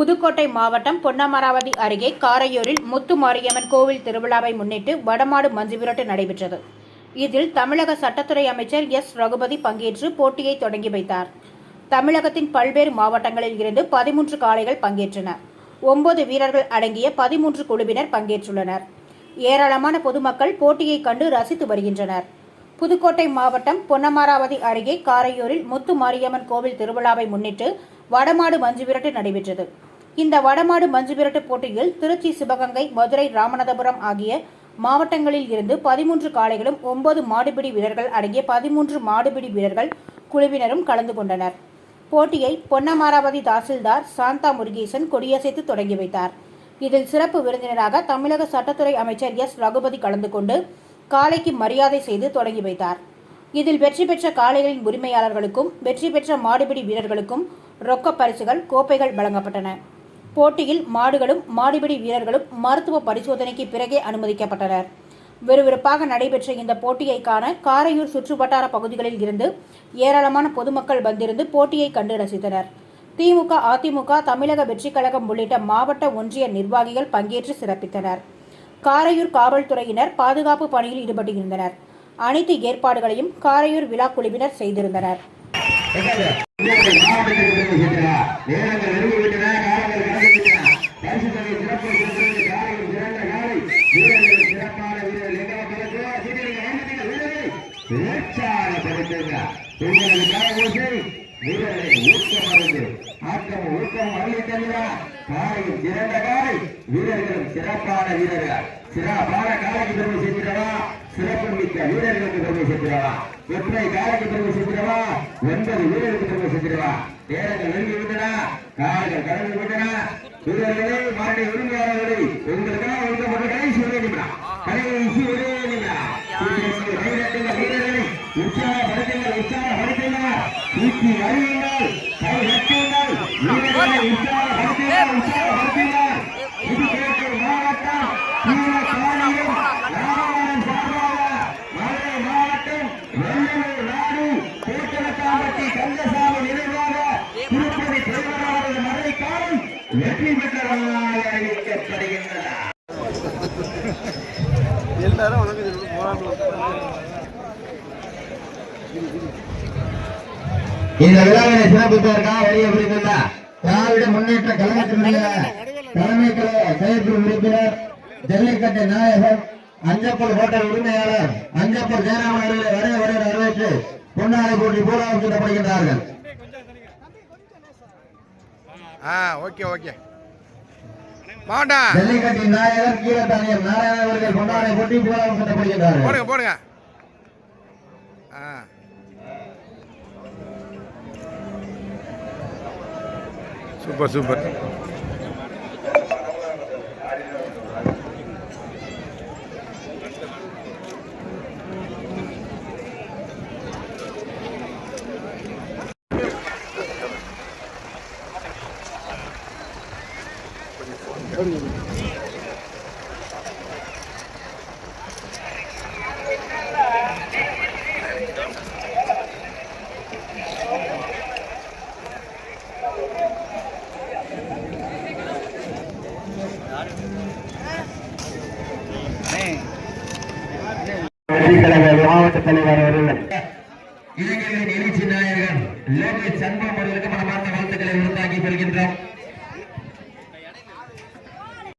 புதுக்கோட்டை மாவட்டம் பொன்னமராவதி அருகே காரையூரில் முத்து மாரியம்மன் கோவில் திருவிழாவை முன்னிட்டு வடமாடு மஞ்சுவிரட்டு நடைபெற்றது. இதில் தமிழக சட்டத்துறை அமைச்சர் எஸ். ரகுபதி பங்கேற்று போட்டியை தொடங்கி வைத்தார். தமிழகத்தின் பல்வேறு மாவட்டங்களில் இருந்து பதிமூன்று காளைகள் பங்கேற்றன. ஒன்பது வீரர்கள் அடங்கிய பதிமூன்று குழுவினர் பங்கேற்றுள்ளனர். ஏராளமான பொதுமக்கள் போட்டியை கண்டு ரசித்து வருகின்றனர். புதுக்கோட்டை மாவட்டம் பொன்னமராவதி அருகே காரையூரில் முத்து மாரியம்மன் கோவில் திருவிழாவை முன்னிட்டு வடமாடு மஞ்சுவிரட்டு நடைபெற்றது. இந்த வடமாடு மஞ்சு போட்டியில் திருச்சி சிவகங்கை மதுரை ராமநாதபுரம் ஆகிய மாவட்டங்களில் இருந்து பதிமூன்று காளைகளும் ஒன்பது மாடுபிடி வீரர்கள் அடங்கிய பதிமூன்று மாடுபிடி வீரர்கள் குழுவினரும் கலந்து கொண்டனர். போட்டியை பொன்னமாராவதி தாசில்தார் சாந்தா முருகேசன் கொடியசைத்து தொடங்கி வைத்தார். இதில் சிறப்பு விருந்தினராக தமிழக சட்டத்துறை அமைச்சர் எஸ். ரகுபதி கலந்து கொண்டு காளைக்கு மரியாதை செய்து தொடங்கி வைத்தார். இதில் வெற்றி பெற்ற காளைகளின் உரிமையாளர்களுக்கும் வெற்றி பெற்ற மாடுபிடி வீரர்களுக்கும் ரொக்க பரிசுகள் கோப்பைகள் வழங்கப்பட்டன. போட்டியில் மாடுகளும் மாடுபிடி வீரர்களும் மருத்துவ பரிசோதனைக்கு பிறகே அனுமதிக்கப்பட்டனர். விறுவிறுப்பாக நடைபெற்ற இந்த போட்டியை காண காரையூர் சுற்றுவட்டார பகுதிகளில் இருந்து ஏராளமான பொதுமக்கள் வந்திருந்து போட்டியை கண்டு ரசித்தனர். திமுக அதிமுக தமிழக வெற்றிக் கழகம் உள்ளிட்ட மாவட்ட ஒன்றிய நிர்வாகிகள் பங்கேற்று சிறப்பித்தனர். காரையூர் காவல்துறையினர் பாதுகாப்பு பணியில் ஈடுபட்டிருந்தனர். அனைத்து ஏற்பாடுகளையும் காரையூர் விழா குழுவினர் செய்திருந்தனர் மாவட்டத்திற்கு சென்றா நேரங்கள் நெருங்கிவிட்டன காலங்கள் கடந்துவிட்டன பரிசு தொகை சிறப்பு கொடுக்கிறது காலையில் சிறந்த காலை வீரர்கள் சிறப்பான வீரர்கள் எங்க பிறகு சீட்டில் வாழ்ந்துட்டீங்க வீரர்கள் உற்சாகப்படுத்துங்க உங்களுக்காக ஊசி வீரரை ஊக்கம் மருந்து ஆக்கம் ஊக்கம் அள்ளி தருகிறா காலையில் சிறந்த காலை வீரர்களும் சிறப்பான வீரர்கள். சிறப்பான காலைக்கு பெருமை சேர்க்கிறவா சிறப்பு மிக்க வீரர்களுக்கு பெருமை சேர்க்கிறவா ஒற்றை காலைக்கு பெருமை சேர்க்கிறவா ஒன்பது வீரருக்கு பெருமை சேர்க்கிறவா நேரங்கள் நெருங்கி விட்டன காலைகள் கடந்து விட்டன. வீரர்களே மாநில உரிமையாளர்களே உங்களுக்காக ஒதுக்கப்பட்ட கடைசி ஒரே நிமிடம் கடைசி வெற்றி பெற்றவர்களாக அறிவிக்கப்படுகின்றன உனக்கு போராட்டம் இந்த விழாவினை சிறப்பிப்பதற்காக வெளியே புரிந்துள்ள திராவிட முன்னேற்ற கழகத்தினுடைய தலைமை கழக செயற்குழு உறுப்பினர் ஜல்லிக்கட்டு நாயகர் அஞ்சப்பல் ஹோட்டல் உரிமையாளர் அஞ்சப்பல் ஜெயராமன் அவர்களை வரைய வரைய வரவேற்று பொன்னாடை போட்டி பூராவும் சுடப்படுகின்றார்கள் ஆ ஓகே ஓகே. மாவட்டம் ஜல்லிக்கட்டின் நாயகர் கீழத்தானியம் நாராயணன் அவர்கள் பொன்னாடை போட்டி பூராவும் சுடப்படுகின்றார்கள் போடுங்க போடுங்க. ஆ. Super super. மாவட்ட தலைவர் அவர்கள் இளைஞர்களின் எழுச்சி நாயகன் லோகேஷ் சண்முகம் அவர்களுக்கு மனமார்ந்த வாழ்த்துக்களை உருவாக்கி பெறுகின்றோம்